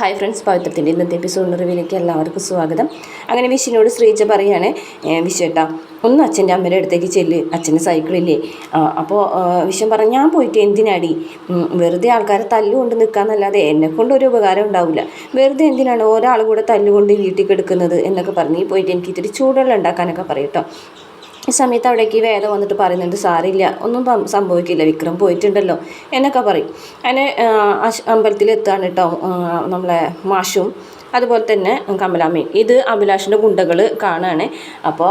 Hi friends പവിത്രത്തിന്റെ ഇന്നത്തെ episode റിവ്യൂലേക്ക് എല്ലാവർക്കും സ്വാഗതം. അങ്ങനെ വിഷിനോട് ശ്രീജ പറയാണ് വിഷേട്ടാ ഒന്ന് അച്ഛന്റെ അമ്മയുടെ അടുത്തേക്ക് ചെല്ല് അച്ഛന്റെ സൈക്കിളില്ലേ അപ്പോൾ വിഷം പറഞ്ഞു ഞാൻ പോയിട്ട് എന്തിനാടി? വെറുതെ ആൾക്കാരെ തല്ലുകൊണ്ട് നിൽക്കാന്നല്ലാതെ എന്നെ കൊണ്ട് ഒരു ഉപകാരം ഉണ്ടാവില്ല വെറുതെ എന്തിനാണ് ഒരാൾ കൂടെ തല്ലുകൊണ്ട് വീട്ടിൽ കിടക്കുന്നത്? എന്നൊക്കെ പറഞ്ഞ് പോയിട്ട് എനിക്ക് ഇത്തിരി ചൂടുവെള്ളം ഉണ്ടാക്കാനൊക്കെ പറയും കേട്ടോ ഈ സമയത്ത് അവിടേക്ക് വേദ വന്നിട്ട് പറയുന്നുണ്ട് സാറില്ല ഒന്നും സംഭവിക്കില്ല വിക്രം പോയിട്ടുണ്ടല്ലോ എന്നൊക്കെ പറയും. അങ്ങനെ അമ്പലത്തിൽ എത്താണ് കേട്ടോ നമ്മളെ മാഷും അതുപോലെ തന്നെ കമലാമ്മയും ഇത് അഭിലാഷിന്റെ ഗുണ്ടകൾ കാണുകയാണ് അപ്പോൾ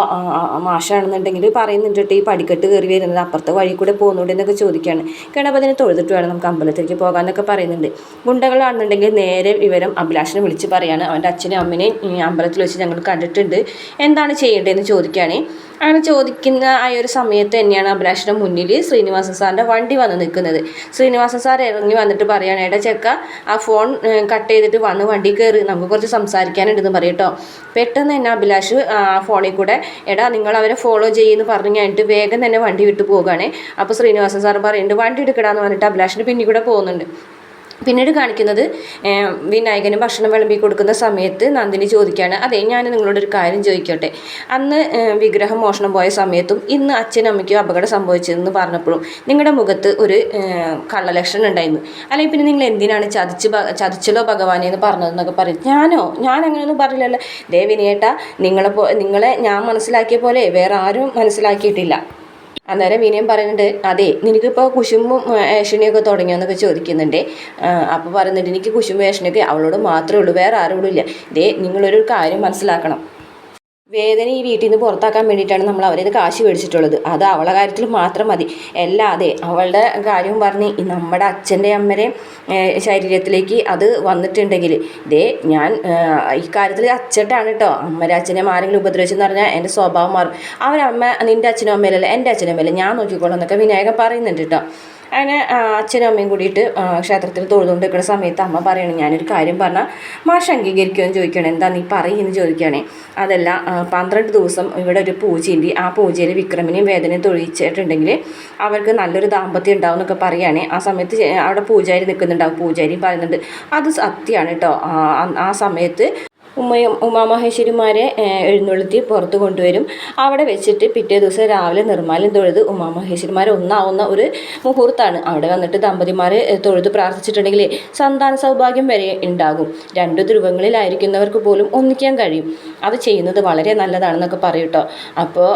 മാഷാണെന്നുണ്ടെങ്കിൽ പറയുന്നുണ്ട് ഈ പടിക്കെട്ട് കയറി വരുന്നത് അപ്പുറത്തെ വഴി കൂടെ പോകുന്നുണ്ട് എന്നൊക്കെ ചോദിക്കുകയാണ് ഗണപതിനെ തൊഴുതിട്ട് വേണം നമുക്ക് അമ്പലത്തിലേക്ക് പോകാമെന്നൊക്കെ പറയുന്നുണ്ട്. ഗുണ്ടകളാണെന്നുണ്ടെങ്കിൽ നേരെ വിവരം അഭിലാഷിനെ വിളിച്ച് പറയാണ്. അവന്റെ അച്ഛനും അമ്മനെയും അമ്പലത്തിൽ വെച്ച് ഞങ്ങൾ കണ്ടിട്ടുണ്ട്. എന്താണ് ചെയ്യേണ്ടതെന്ന് ചോദിക്കുകയാണ് അങ്ങനെ ചോദിക്കുന്ന ആ ഒരു സമയത്ത് തന്നെയാണ് അഭിലാഷിന്റെ മുന്നിൽ ശ്രീനിവാസൻ സാറിന്റെ വണ്ടി വന്ന് നിൽക്കുന്നത്. ശ്രീനിവാസൻ സാർ ഇറങ്ങി വന്നിട്ട് പറയുകയാണ് എടാ ചെക്ക ആ ഫോൺ കട്ട് ചെയ്തിട്ട് വന്ന് വണ്ടി കയറി. നമുക്ക് കുറച്ച് സംസാരിക്കാനുണ്ടെന്ന് പറയും കേട്ടോ പെട്ടെന്ന് തന്നെ അഭിലാഷ് ഫോണിൽ കൂടെ എടാ നിങ്ങൾ അവരെ ഫോളോ ചെയ്യുമെന്ന് പറഞ്ഞു കഴിഞ്ഞിട്ട് വേഗം തന്നെ വണ്ടി വിട്ടു പോകുകയാണ് അപ്പോൾ ശ്രീനിവാസൻ സാർ പറയുന്നുണ്ട് വണ്ടി എടുക്കടാന്ന് പറഞ്ഞിട്ട് അഭിലാഷിന്റെ പിന്നിൽ കൂടെ പോകുന്നുണ്ട്. പിന്നീട് കാണിക്കുന്നത് വിനായകന് ഭക്ഷണം വിളമ്പി കൊടുക്കുന്ന സമയത്ത് നന്ദിനി ചോദിക്കുകയാണ് അതെ ഞാൻ നിങ്ങളോട് ഒരു കാര്യം ചോദിക്കട്ടെ. അന്ന് വിഗ്രഹം മോഷണം പോയ സമയത്തും ഇന്ന് അച്ഛനും അമ്മയ്ക്കും അപകടം സംഭവിച്ചതെന്ന് പറഞ്ഞപ്പോഴും നിങ്ങളുടെ മുഖത്ത് ഒരു കള്ളലക്ഷണം ഉണ്ടായിരുന്നു. അല്ലെങ്കിൽ പിന്നെ നിങ്ങൾ എന്തിനാണ് ചതിച്ച് ചതിച്ചല്ലോ ഭഗവാനെ എന്ന് പറഞ്ഞതെന്നൊക്കെ പറയും. ഞാനോ? ഞാൻ അങ്ങനെയൊന്നും പറഞ്ഞില്ലല്ലോ. ദേ വിനയേട്ടാ നിങ്ങളെ നിങ്ങളെ ഞാൻ മനസ്സിലാക്കിയ പോലെ വേറെ ആരും മനസ്സിലാക്കിയിട്ടില്ല. അന്നേരം വിനയം പറയുന്നുണ്ട് അതെ നിനക്കിപ്പോൾ കുശുമ്പും ഏഷണിയൊക്കെ തുടങ്ങിയോന്നൊക്കെ ചോദിക്കുന്നുണ്ട്. അപ്പോൾ പറയുന്നുണ്ട് എനിക്ക് കുശുമ്പ് ഏഷണിയൊക്കെ അവളോട് മാത്രമേ ഉള്ളൂ വേറെ ആരോടും ഇല്ല. ഇതേ നിങ്ങളൊരു കാര്യം മനസ്സിലാക്കണം. വേദന ഈ വീട്ടിൽ നിന്ന് പുറത്താക്കാൻ വേണ്ടിയിട്ടാണ് നമ്മൾ അവരെ ഇത് കാശ് മേടിച്ചിട്ടുള്ളത്. അത് അവളെ കാര്യത്തിൽ മാത്രം മതി. അല്ലാതെ അവളുടെ കാര്യവും പറഞ്ഞ് നമ്മുടെ അച്ഛന്റെ അമ്മരെയും ശരീരത്തിലേക്ക് അത് വന്നിട്ടുണ്ടെങ്കിൽ ദേ ഞാൻ ഇക്കാര്യത്തിൽ അച്ഛട്ടാണ് കേട്ടോ അമ്മരെ അച്ഛനെ ആരെങ്കിലും ഉപദ്രവിച്ചെന്ന് പറഞ്ഞാൽ എന്റെ സ്വഭാവം മാറും. അവരമ്മ നിന്റെ അച്ഛനും അമ്മയിലല്ല എന്റെ അച്ഛനും അമ്മയില്ല ഞാൻ നോക്കിക്കോളാം എന്നൊക്കെ വിനായകൻ പറയുന്നുണ്ട് കേട്ടോ അങ്ങനെ അച്ഛനും അമ്മയും കൂടിയിട്ട് ക്ഷേത്രത്തിൽ തൊഴുതുകൊണ്ട് നിൽക്കുന്ന സമയത്ത് അമ്മ പറയണം ഞാനൊരു കാര്യം പറഞ്ഞാൽ മാഷ് അംഗീകരിക്കുമെന്ന് ചോദിക്കണം എന്താ നീ പറയുമെന്ന് ചോദിക്കുകയാണേ. അതല്ല പന്ത്രണ്ട് ദിവസം ഇവിടെ ഒരു പൂജയുണ്ട്. ആ പൂജയിൽ വിക്രമിനെയും വേദനയും തൊഴിച്ചിട്ടുണ്ടെങ്കിൽ അവർക്ക് നല്ലൊരു ദാമ്പത്യം ഉണ്ടാവും എന്നൊക്കെ പറയുകയാണേ ആ സമയത്ത് അവിടെ പൂജാരി നിൽക്കുന്നുണ്ടാവും. പൂജാരിയും പറയുന്നുണ്ട് അത് സത്യമാണ് കേട്ടോ ആ സമയത്ത് ഉമ്മയും ഉമാമഹേശ്വരിമാരെ എഴുന്നള്ളത്തി പുറത്ത് കൊണ്ടുവരും. അവിടെ വെച്ചിട്ട് പിറ്റേ ദിവസം രാവിലെ നിർമ്മാല്യം തൊഴുത് ഉമാമഹേശ്വരിമാർ ഒന്നാവുന്ന ഒരു മുഹൂർത്താണ്. അവിടെ വന്നിട്ട് ദമ്പതിമാർ തൊഴുത് പ്രാർത്ഥിച്ചിട്ടുണ്ടെങ്കിൽ സന്താന സൗഭാഗ്യം വരെ ഉണ്ടാകും. രണ്ട് ധ്രുവങ്ങളിലായിരിക്കുന്നവർക്ക് പോലും ഒന്നിക്കാൻ കഴിയും. അത് ചെയ്യുന്നത് വളരെ നല്ലതാണെന്നൊക്കെ പറയും കേട്ടോ അപ്പോൾ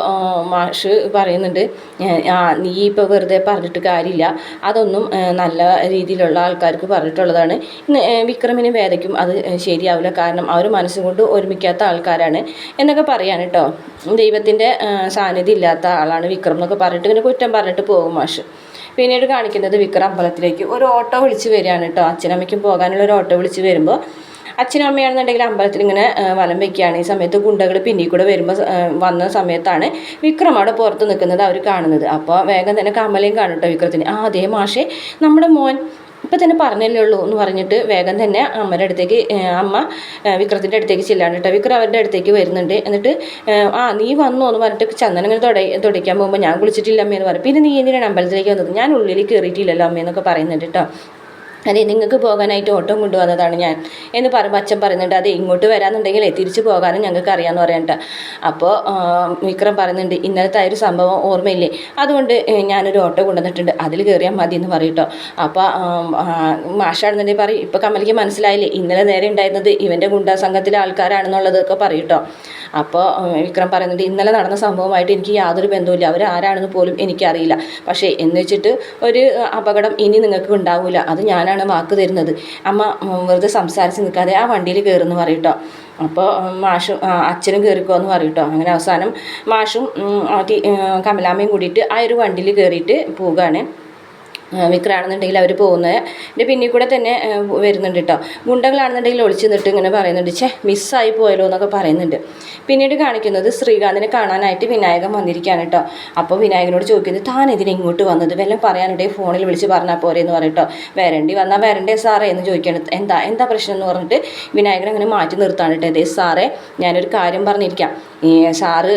മാഷ് പറയുന്നുണ്ട് നീ ഇപ്പോൾ വെറുതെ പറഞ്ഞിട്ട് കാര്യമില്ല. അതൊന്നും നല്ല രീതിയിലുള്ള ആൾക്കാർക്ക് പറഞ്ഞിട്ടുള്ളതാണ്. വിക്രമിനും വേദയ്ക്കും അത് ശരിയാവില്ല. കാരണം അവർ മനസ്സുകൊണ്ട് ഒരുമിക്കാത്ത ആൾക്കാരാണ് എന്നൊക്കെ പറയാണ് കേട്ടോ. ദൈവത്തിന്റെ സാന്നിധ്യം ഇല്ലാത്ത ആളാണ് വിക്രം എന്നൊക്കെ പറഞ്ഞിട്ട് ഇങ്ങനെ കുറ്റം പറഞ്ഞിട്ട് പോകും മാഷ്. പിന്നീട് കാണിക്കുന്നത് വിക്രം അമ്പലത്തിലേക്ക്. ഒരു ഓട്ടോ വിളിച്ച് വരികയാണ് കേട്ടോ. അച്ഛനമ്മയ്ക്കും പോകാനുള്ള ഒരു ഓട്ടോ വിളിച്ച് വരുമ്പോൾ അച്ഛനും അമ്മയാണെന്നുണ്ടെങ്കിൽ അമ്പലത്തിൽ ഇങ്ങനെ വലം വെക്കുകയാണ്. ഈ സമയത്ത് ഗുണ്ടകൾ പിന്നിൽ കൂടെ വരുമ്പോൾ വന്ന സമയത്താണ് വിക്രം അവിടെ പുറത്ത് നിൽക്കുന്നത് അവർ കാണുന്നത്. അപ്പോൾ വേഗം തന്നെ കമലയും കാണും കേട്ടോ വിക്രത്തിന്. ആ അതേ മാഷേ നമ്മുടെ മോൻ ഇപ്പം തന്നെ പറഞ്ഞല്ലേ ഉള്ളൂ എന്ന് പറഞ്ഞിട്ട് വേഗം തന്നെ അമ്മയുടെ അടുത്തേക്ക് അമ്മ വിക്രത്തിന്റെ അടുത്തേക്ക് ചെല്ലാണ്ടിട്ട് വിക്രം അവരുടെ അടുത്തേക്ക് വരുന്നുണ്ട്. എന്നിട്ട് ആ നീ വന്നോ എന്ന് പറഞ്ഞിട്ട് ചന്ദനം ഇങ്ങനെ തുട തുടയ്ക്കാൻ പോകുമ്പോൾ ഞാൻ കുളിച്ചിട്ടില്ല അമ്മയെന്ന് പറയും പിന്നെ നീ എന്തിനാണ് അമ്പലത്തിലേക്ക് വന്നത്? ഞാൻ ഉള്ളിൽ കയറിയിട്ടില്ലല്ലോ അമ്മയെന്നൊക്കെ പറയുന്നുണ്ട് കേട്ടോ. അതെ നിങ്ങൾക്ക് പോകാനായിട്ട് ഓട്ടം കൊണ്ടുവന്നതാണ് ഞാൻ എന്ന് പറയുമ്പോൾ അച്ഛൻ പറയുന്നുണ്ട്. അതെ ഇങ്ങോട്ട് വരാമെന്നുണ്ടെങ്കിൽ തിരിച്ചു പോകാനും ഞങ്ങൾക്ക് അറിയാമെന്ന് പറയണ്ട. അപ്പോൾ വിക്രം പറയുന്നുണ്ട് ഇന്നലത്തെ ആ ഒരു സംഭവം ഓർമ്മയില്ലേ? അതുകൊണ്ട് ഞാനൊരു ഓട്ടോ കൊണ്ടുവന്നിട്ടുണ്ട്. അതിൽ കയറിയാൽ മതി എന്ന് പറയട്ടോ അപ്പോൾ മാഷാണെന്നുണ്ടെങ്കിൽ പറയും ഇപ്പോൾ കമലിക്ക് മനസ്സിലായില്ലേ? ഇന്നലെ നേരെ ഉണ്ടായിരുന്നത് ഇവന്റെ ഗുണ്ടാ സംഘത്തിലെ ആൾക്കാരാണെന്നുള്ളതൊക്കെ പറയട്ടോ. അപ്പോൾ വിക്രം പറയുന്നുണ്ട് ഇന്നലെ നടന്ന സംഭവമായിട്ട് എനിക്ക് യാതൊരു ബന്ധവുമില്ല. അവർ ആരാണെന്ന് പോലും എനിക്കറിയില്ല. പക്ഷേ എന്ന് വെച്ചിട്ട് ഒരു അപകടം ഇനി നിങ്ങൾക്ക് ഉണ്ടാവില്ല അത് ഞാനാണ് വാക്ക് തരുന്നത്? അമ്മ വെറുതെ സംസാരിച്ച് നിൽക്കാതെ ആ വണ്ടിയിൽ കയറുമെന്ന് പറയട്ടോ അപ്പോൾ മാഷും അച്ഛനും കയറിക്കോ എന്ന് പറയട്ടോ അങ്ങനെ അവസാനം മാഷും കമലാമ്മയും കൂടിയിട്ട് ആ ഒരു വണ്ടിയിൽ കയറിയിട്ട് പോവുകയാണ്. വിക്രാണെന്നുണ്ടെങ്കിൽ അവർ പോകുന്നത്. എന്റെ പിന്നിൽ കൂടെ തന്നെ വരുന്നുണ്ട് കേട്ടോ ഗുണ്ടകളാണെന്നുണ്ടെങ്കിൽ ഒളിച്ചു നിന്നിട്ട് ഇങ്ങനെ പറയുന്നുണ്ട് ചേ മിസ്സായി പോയല്ലോ എന്നൊക്കെ പറയുന്നുണ്ട്. പിന്നീട് കാണിക്കുന്നത് ശ്രീകാന്തിനെ കാണാനായിട്ട് വിനായകൻ വന്നിരിക്കുകയാണ് കേട്ടോ അപ്പോൾ വിനായകനോട് ചോദിക്കുന്നത് താൻ ഇതിന് ഇങ്ങോട്ട് വന്നത്? വല്ലതും പറയാനുണ്ടെങ്കിൽ ഫോണിൽ വിളിച്ച് പറഞ്ഞാൽ പോരെ എന്ന് പറയും കേട്ടോ വരണ്ടി വന്നാൽ വരണ്ടേ സാറേ എന്ന് ചോദിക്കുകയാണ്. എന്താ എന്താ പ്രശ്നം എന്ന് പറഞ്ഞിട്ട് വിനായകൻ അങ്ങനെ മാറ്റി നിർത്താണ് കേട്ടോ അതേ സാറേ ഞാനൊരു കാര്യം പറഞ്ഞിരിക്കാം. ഈ സാറ്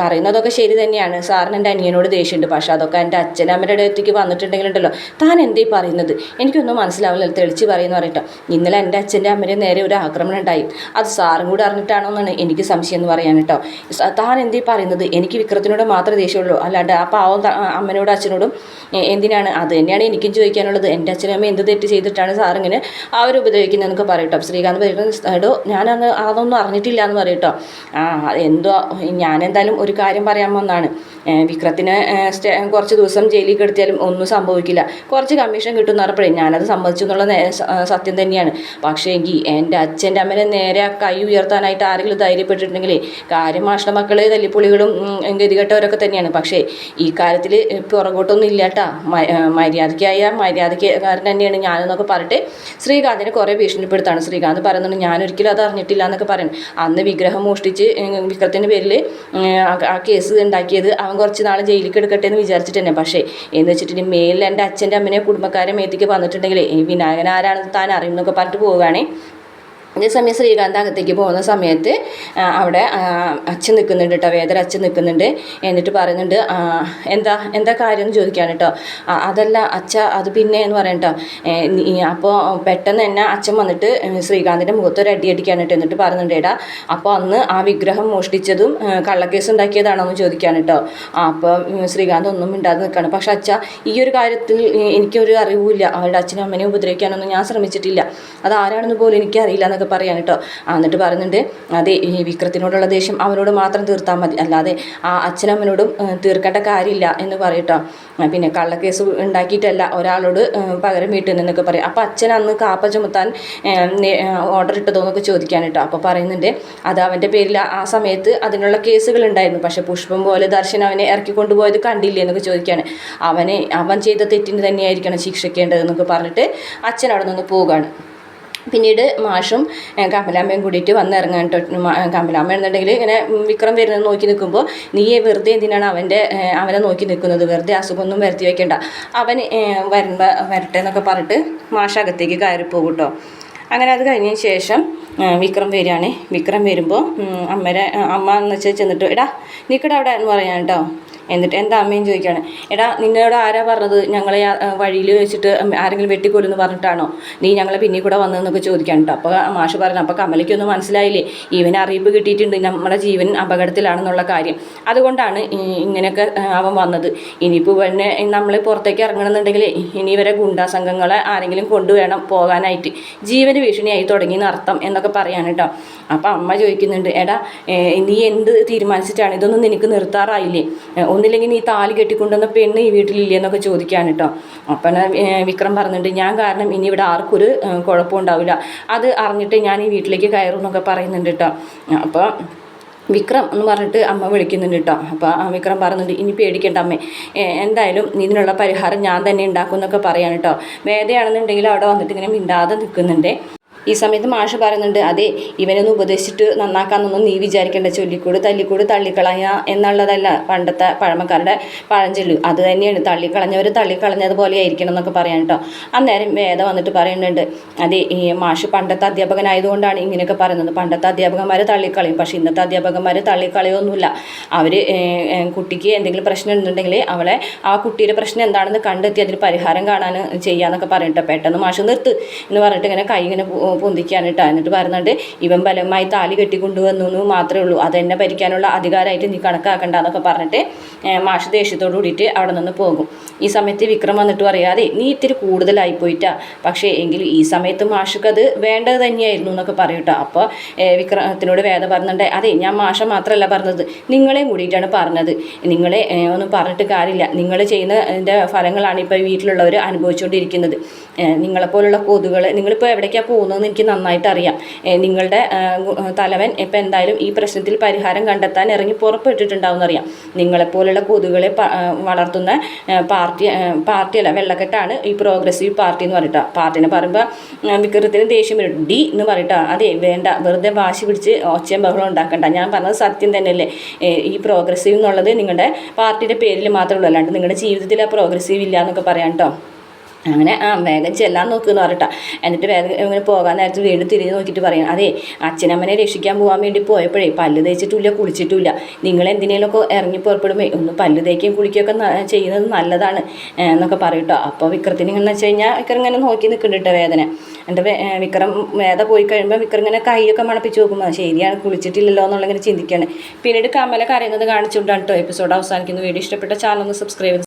പറയുന്നതൊക്കെ ശരി തന്നെയാണ്. സാറിന് എന്റെ അനിയനോട് ദേഷ്യമുണ്ട്. പക്ഷേ അതൊക്കെ എന്റെ അച്ഛനമ്മയുടെ അടുത്തേക്ക് വന്നിട്ടുണ്ടെങ്കിലുണ്ടല്ലോ. താൻ എന്തേ പറയുന്നത്? എനിക്കൊന്നും മനസ്സിലാവില്ല തെളിച്ച് പറയുന്ന പറയട്ടോ ഇന്നലെ എന്റെ അച്ഛന്റെ അമ്മയുടെ നേരെ ഒരു ആക്രമണം ഉണ്ടായി. അത് സാറും കൂടെ അറിഞ്ഞിട്ടാണോ എന്നാണ് എനിക്ക് സംശയം എന്ന് പറയാൻ കേട്ടോ. താൻ എന്തേ പറയുന്നത്? എനിക്ക് വിക്രത്തിനോട് മാത്രമേ ദേഷ്യമുള്ളൂ. അല്ലാണ്ട് ആ പാവം അമ്മനോടും അച്ഛനോടും എന്തിനാണ്? അത് തന്നെയാണ് എനിക്കും ചോദിക്കാനുള്ളത്. എന്റെ അച്ഛനും അമ്മ എന്ത് തെറ്റ് ചെയ്തിട്ടാണ് സാറിങ്ങനെ അവർ ഉപദ്രവിക്കുന്നതെന്നൊക്കെ പറയട്ടോ ശ്രീകാന്ത് പറയുന്നത് എടോ ഞാനന്ന് അതൊന്നും അറിഞ്ഞിട്ടില്ല എന്ന് പറയട്ടോ ആ എന്തോ ഞാൻ എന്തായാലും ഒരു കാര്യം പറയാൻ വന്നാണ്. വിക്രത്തിനെ കുറച്ച് ദിവസം ജയിലിൽ കിടത്തിയാലും ഒന്നും സംഭവിക്കില്ല. കുറച്ച് കമ്മീഷൻ കിട്ടുമെന്ന് പറഞ്ഞപ്പോഴേ ഞാനത് സമ്മതിച്ചു എന്നുള്ള സത്യം തന്നെയാണ്. പക്ഷേ എങ്കിൽ എന്റെ അച്ഛന്റെ അമ്മനെ നേരെ കൈ ഉയർത്താനായിട്ട് ആരെങ്കിലും ധൈര്യപ്പെട്ടിട്ടുണ്ടെങ്കിലേ കാര്യം മാഷ്ട മക്കൾ തല്ലിപ്പൊളികളും ഗതികെട്ടവരൊക്കെ തന്നെയാണ്. പക്ഷേ ഈ കാര്യത്തിൽ പുറകോട്ടൊന്നും ഇല്ല കേട്ടാ മര്യാദയ്ക്കായ മര്യാദക്കാരൻ തന്നെയാണ് ഞാനെന്നൊക്കെ പറഞ്ഞിട്ട് ശ്രീകാന്തിനെ കുറേ ഭീഷണിപ്പെടുത്താണ്. ശ്രീകാന്ത് പറയുന്നുണ്ട് ഞാനൊരിക്കലും അത് അറിഞ്ഞിട്ടില്ല എന്നൊക്കെ പറയും അന്ന് വിഗ്രഹം മോഷ്ടിച്ച് വിഗ്രഹത്തിന്റെ പേരിൽ ആ കേസ് ഉണ്ടാക്കിയത് അവൻ കുറച്ച് നാൾ ജയിലിൽ കിടക്കട്ടെ എന്ന് വിചാരിച്ചിട്ട് തന്നെ. പക്ഷേ എന്ന് വെച്ചിട്ടുണ്ടെങ്കിൽ മേലിൽ എന്റെ അച്ഛന്റെ അമ്മനെ കുടുംബക്കാരെ മേത്തേക്ക് വന്നിട്ടുണ്ടെങ്കിൽ ഈ വിനായകൻ ആരാണെന്ന് താൻ അറിയുന്നൊക്കെ പറഞ്ഞിട്ട് പോവുകയാണേ. അതേസമയം ശ്രീകാന്ത് അകത്തേക്ക് പോകുന്ന സമയത്ത് അവിടെ അച്ഛൻ നിൽക്കുന്നുണ്ട് കേട്ടോ വേദന അച്ഛൻ നിൽക്കുന്നുണ്ട്. എന്നിട്ട് പറയുന്നുണ്ട് എന്താ എന്താ കാര്യം എന്ന് ചോദിക്കുകയാണ് കേട്ടോ അതല്ല അച്ഛ അത് പിന്നെ എന്ന് പറയാം കേട്ടോ അപ്പോൾ പെട്ടെന്ന് തന്നെ അച്ഛൻ വന്നിട്ട് ശ്രീകാന്തിന്റെ മുഖത്ത് ഒരു അടി അടിക്കാൻ കേട്ടോ എന്നിട്ട് പറയുന്നുണ്ട് എടാ അപ്പോൾ അന്ന് ആ വിഗ്രഹം മോഷ്ടിച്ചതും കള്ളക്കേസ് ഉണ്ടാക്കിയതാണോ എന്ന് ചോദിക്കുകയാണ് കേട്ടോ അപ്പോൾ ശ്രീകാന്ത് ഒന്നും മിണ്ടാതെ നിൽക്കുകയാണ്. പക്ഷേ അച്ഛ ഈ ഒരു കാര്യത്തിൽ എനിക്കൊരു അറിവുമില്ല. അവളുടെ അച്ഛനും അമ്മനെയും ഉപദ്രവിക്കാനൊന്നും ഞാൻ ശ്രമിച്ചിട്ടില്ല. അത് ആരാണെന്ന് പോലും എനിക്കറിയില്ല എന്നൊക്കെ പറയാൻ കേട്ടോ. എന്നിട്ട് പറയുന്നുണ്ട് അതെ ഈ വിക്രത്തിനോടുള്ള ദേഷ്യം അവനോട് മാത്രം തീർത്താൽ മതി. അല്ലാതെ ആ അച്ഛനമ്മനോടും തീർക്കേണ്ട കാര്യമില്ല എന്ന് പറയട്ടോ പിന്നെ കള്ളക്കേസ് ഉണ്ടാക്കിയിട്ടല്ല ഒരാളോട് പകരം വീട്ടിൽ നിന്നൊക്കെ പറയും. അപ്പോൾ അച്ഛൻ അന്ന് കാപ്പ ചുമത്താൻ ഓർഡർ ഇട്ടതോ എന്നൊക്കെ ചോദിക്കാൻ കേട്ടോ. അപ്പോൾ പറയുന്നുണ്ട് അത് അവന്റെ പേരിൽ ആ സമയത്ത് അതിനുള്ള കേസുകൾ ഉണ്ടായിരുന്നു. പക്ഷേ പുഷ്പം പോലെ ദർശൻ അവനെ ഇറക്കി കൊണ്ടുപോയത് കണ്ടില്ലേ? എന്നൊക്കെ ചോദിക്കുകയാണ് അവനെ അവൻ ചെയ്ത തെറ്റിന് തന്നെയായിരിക്കണം ശിക്ഷിക്കേണ്ടതെന്നൊക്കെ പറഞ്ഞിട്ട് അച്ഛൻ അവിടെ നിന്ന് പോവുകയാണ്. പിന്നീട് മാഷും കമലാമ്മയും കൂടിയിട്ട് വന്നിറങ്ങാൻ കമലാമ്മ എന്നുണ്ടെങ്കിൽ ഇങ്ങനെ വിക്രം വരുന്നത് നോക്കി നിൽക്കുമ്പോൾ നീയെ വെറുതെ എന്തിനാണ് അവന്റെ അവനെ നോക്കി നിൽക്കുന്നത് വെറുതെ അസുഖമൊന്നും വരുത്തി വെക്കണ്ട. അവൻ വരുമ്പോൾ വരട്ടെ എന്നൊക്കെ പറഞ്ഞിട്ട് മാഷ് അകത്തേക്ക് കയറി പോകും കേട്ടോ അങ്ങനെ അത് കഴിഞ്ഞതിന് ശേഷം വിക്രം വരികയാണ്. വിക്രം വരുമ്പോൾ അമ്മരെ അമ്മ എന്ന് വെച്ചാൽ ചെന്നിട്ട് എടാ നിൽക്കട അവിടെ എന്ന് പറയാൻ കേട്ടോ എന്നിട്ട് എന്താ അമ്മയും ചോദിക്കുകയാണ് എടാ നിന്നോട് ആരാ പറഞ്ഞത്? ഞങ്ങളെ വഴിയിൽ വെച്ചിട്ട് ആരെങ്കിലും വെട്ടിക്കൊല്ലുന്നു പറഞ്ഞിട്ടാണോ? നീ ഞങ്ങളെ പിന്നിൽ കൂടെ വന്നതെന്നൊക്കെ ചോദിക്കാൻ കേട്ടോ അപ്പോൾ മാഷ് പറഞ്ഞു അപ്പോൾ കമലയ്ക്കൊന്നും മനസ്സിലായില്ലേ? ഇവന് അറിയിപ്പ് കിട്ടിയിട്ടുണ്ട് നമ്മുടെ ജീവൻ അപകടത്തിലാണെന്നുള്ള കാര്യം. അതുകൊണ്ടാണ് ഇങ്ങനെയൊക്കെ അവൻ വന്നത്. ഇനിയിപ്പോൾ ഇവനെ നമ്മൾ പുറത്തേക്ക് ഇറങ്ങണമെന്നുണ്ടെങ്കിൽ ഇനി ഇവരെ ഗുണ്ടാ സംഘങ്ങളെ ആരെങ്കിലും കൊണ്ടുവേണം പോകാനായിട്ട്. ജീവന് ഭീഷണിയായി തുടങ്ങി അർത്ഥം എന്നൊക്കെ പറയാൻ കേട്ടോ അപ്പോൾ അമ്മ ചോദിക്കുന്നുണ്ട് എടാ നീ എന്ത് തീരുമാനിച്ചിട്ടാണ്? ഇതൊന്നും നിനക്ക് നിർത്താറായില്ലേ? ഒന്നില്ലെങ്കിൽ നീ താലി കെട്ടിക്കൊണ്ടുവന്ന പെണ്ണ് ഈ വീട്ടിലില്ല എന്നൊക്കെ ചോദിക്കാൻ കേട്ടോ അപ്പം വിക്രം പറഞ്ഞിട്ട് ഞാൻ കാരണം ഇനി ഇവിടെ ആർക്കൊരു കുഴപ്പമുണ്ടാവില്ല അത് അറിഞ്ഞിട്ട് ഞാൻ ഈ വീട്ടിലേക്ക് കയറും എന്നൊക്കെ പറയുന്നുണ്ട് കേട്ടോ അപ്പോൾ വിക്രം എന്ന് പറഞ്ഞിട്ട് അമ്മ വിളിക്കുന്നുണ്ട് കേട്ടോ അപ്പോൾ വിക്രം പറയുന്നുണ്ട് ഇനി പേടിക്കേണ്ട അമ്മേ. എന്തായാലും ഇതിനുള്ള പരിഹാരം ഞാൻ തന്നെ ഉണ്ടാക്കും എന്നൊക്കെ പറയാൻ കേട്ടോ വേദയാണെന്നുണ്ടെങ്കിൽ അവിടെ വന്നിട്ട് ഇങ്ങനെ മിണ്ടാതെ നിൽക്കുന്നുണ്ട്. ഈ സമയത്ത് മാഷ് പറയുന്നുണ്ട് അതെ ഇവനൊന്ന് ഉപദേശിച്ചിട്ട് നന്നാക്കാന്നൊന്നും നീ വിചാരിക്കേണ്ട ചൊല്ലിക്കൂട് തല്ലിക്കൂട് തള്ളിക്കളയ എന്നുള്ളതല്ല പണ്ടത്തെ പഴമക്കാരുടെ പഴഞ്ചൊല്ലു. അത് തന്നെയാണ് തള്ളിക്കളഞ്ഞവർ തള്ളിക്കളഞ്ഞതുപോലെ ആയിരിക്കണം എന്നൊക്കെ പറയാൻ കേട്ടോ അന്നേരം വേദ വന്നിട്ട് പറയുന്നുണ്ട് അതെ ഈ മാഷ് പണ്ടത്തെ അധ്യാപകനായതുകൊണ്ടാണ് ഇങ്ങനെയൊക്കെ പറയുന്നത്. പണ്ടത്തെ അധ്യാപകന്മാർ തള്ളിക്കളയും പക്ഷേ ഇന്നത്തെ അധ്യാപകന്മാർ തള്ളിക്കളയൊന്നുമില്ല. അവർ കുട്ടിക്ക് എന്തെങ്കിലും പ്രശ്നം ഉണ്ടെങ്കിൽ അവളെ ആ കുട്ടിയുടെ പ്രശ്നം എന്താണെന്ന് കണ്ടെത്തി അതിന് പരിഹാരം കാണാൻ ചെയ്യാന്നൊക്കെ പറയട്ടെ പെട്ടെന്ന് മാഷ് നിർത്ത് എന്ന് പറഞ്ഞിട്ട് ഇങ്ങനെ കൈ ഇങ്ങനെ പൊ- പൊന്തിക്കാൻ കേട്ടോ എന്നിട്ട് പറയുന്നുണ്ട് ഇവൻ ബലമായി താലി കെട്ടിക്കൊണ്ടുവന്നു മാത്രമേ ഉള്ളൂ. അതെന്നെ ഭരിക്കാനുള്ള അധികാരമായിട്ട് നീ കണക്കാക്കണ്ട എന്നൊക്കെ പറഞ്ഞിട്ട് മാഷ് ദേഷ്യത്തോട് കൂടിയിട്ട് അവിടെ നിന്ന് പോകും. ഈ സമയത്ത് വിക്രം വന്നിട്ട് പറയാതെ നീ ഇത്തിരി കൂടുതലായി പോയിട്ടാ. പക്ഷേ എങ്കിൽ ഈ സമയത്ത് മാഷക്ക് അത് വേണ്ടത് തന്നെയായിരുന്നു എന്നൊക്കെ പറയൂട്ടോ. അപ്പോൾ വിക്രമത്തിനോട് വേദ പറഞ്ഞിട്ടുണ്ട് അതെ ഞാൻ മാഷ മാത്രമല്ല പറഞ്ഞത്. നിങ്ങളെ കൂടിയിട്ടാണ് പറഞ്ഞത്. നിങ്ങളെ ഒന്നും പറഞ്ഞിട്ട് കാര്യമില്ല. നിങ്ങൾ ചെയ്യുന്ന അതിന്റെ ഫലങ്ങളാണ് ഇപ്പോൾ വീട്ടിലുള്ളവർ അനുഭവിച്ചുകൊണ്ടിരിക്കുന്നത്. നിങ്ങളെപ്പോലുള്ള കൊതുകൾ നിങ്ങളിപ്പോൾ എവിടേക്കാണ് പോകുന്നതെന്ന് എനിക്ക് നന്നായിട്ട് അറിയാം. നിങ്ങളുടെ തലവൻ ഇപ്പം എന്തായാലും ഈ പ്രശ്നത്തിൽ പരിഹാരം കണ്ടെത്താൻ ഇറങ്ങി പുറപ്പെട്ടിട്ടുണ്ടാവും എന്നറിയാം നിങ്ങളെപ്പോലുള്ള കൊതുകുകളെ വളർത്തുന്ന പാർട്ടി പാർട്ടി അല്ല വെള്ളക്കെട്ടാണ് ഈ പ്രോഗ്രസീവ് പാർട്ടി എന്ന് പറഞ്ഞിട്ടാണ് പാർട്ടിനെ പറയുമ്പോൾ വിക്രത്തിന് ദേഷ്യം വരും. ഡി എന്ന് പറഞ്ഞിട്ടാണ് അതെ വേണ്ട വെറുതെ വാശി പിടിച്ച് ഒച്ചയും ബഹളം ഉണ്ടാക്കണ്ട. ഞാൻ പറഞ്ഞത് സത്യം തന്നെയല്ലേ? ഈ പ്രോഗ്രസീവ് എന്നുള്ളത് നിങ്ങളുടെ പാർട്ടിയുടെ പേരിൽ മാത്രമേ ഉള്ളൂ. അല്ലാണ്ട് നിങ്ങളുടെ ജീവിതത്തിൽ ആ പ്രോഗ്രസീവ് ഇല്ല എന്നൊക്കെ പറയാം കേട്ടോ. അങ്ങനെ ആ വേഗം ചെല്ലാൻ നോക്കുമെന്ന് പറഞ്ഞിട്ടാ. എന്നിട്ട് വേഗം ഇങ്ങനെ പോകാൻ നേരത്ത് വീണ്ടും തിരിഞ്ഞ് നോക്കിയിട്ട് പറയും അതെ അച്ഛനമ്മനെ രക്ഷിക്കാൻ പോകാൻ വേണ്ടി പോയപ്പോഴേ പല്ല് തേച്ചിട്ടില്ല കുളിച്ചിട്ടില്ല. നിങ്ങൾ എന്തിനേലൊക്കെ ഇറങ്ങി പുറപ്പെടുമ്പോൾ ഒന്ന് പല്ല് തേക്കുകയും കുളിക്കുകയൊക്കെ ചെയ്യുന്നത് നല്ലതാണ് എന്നൊക്കെ പറയട്ടോ അപ്പോൾ വിക്രത്തിന് ഇങ്ങനെ വെച്ച് കഴിഞ്ഞാൽ വിക്രം ഇങ്ങനെ നോക്കി നിൽക്കുന്നുണ്ട് വേദന. വേ- വിക്രം വേദ പോയി കഴിയുമ്പോൾ വിക്രം ഇങ്ങനെ കൈയൊക്കെ മണപ്പിച്ച് നോക്കുമ്പോൾ ശരിയാണ് കുളിച്ചിട്ടില്ലല്ലോ എന്നുള്ള ഇങ്ങനെ ചിന്തിക്കുകയാണ് പിന്നീട് കമല കരയുന്നത് കാണിച്ചുകൊണ്ടാണ് കേട്ടോ എപ്പിസോഡ് അവസാനിക്കുന്ന വീഡിയോ ഇഷ്ടപ്പെട്ട ചാനൽ ഒന്ന് സബ്സ്ക്രൈബ്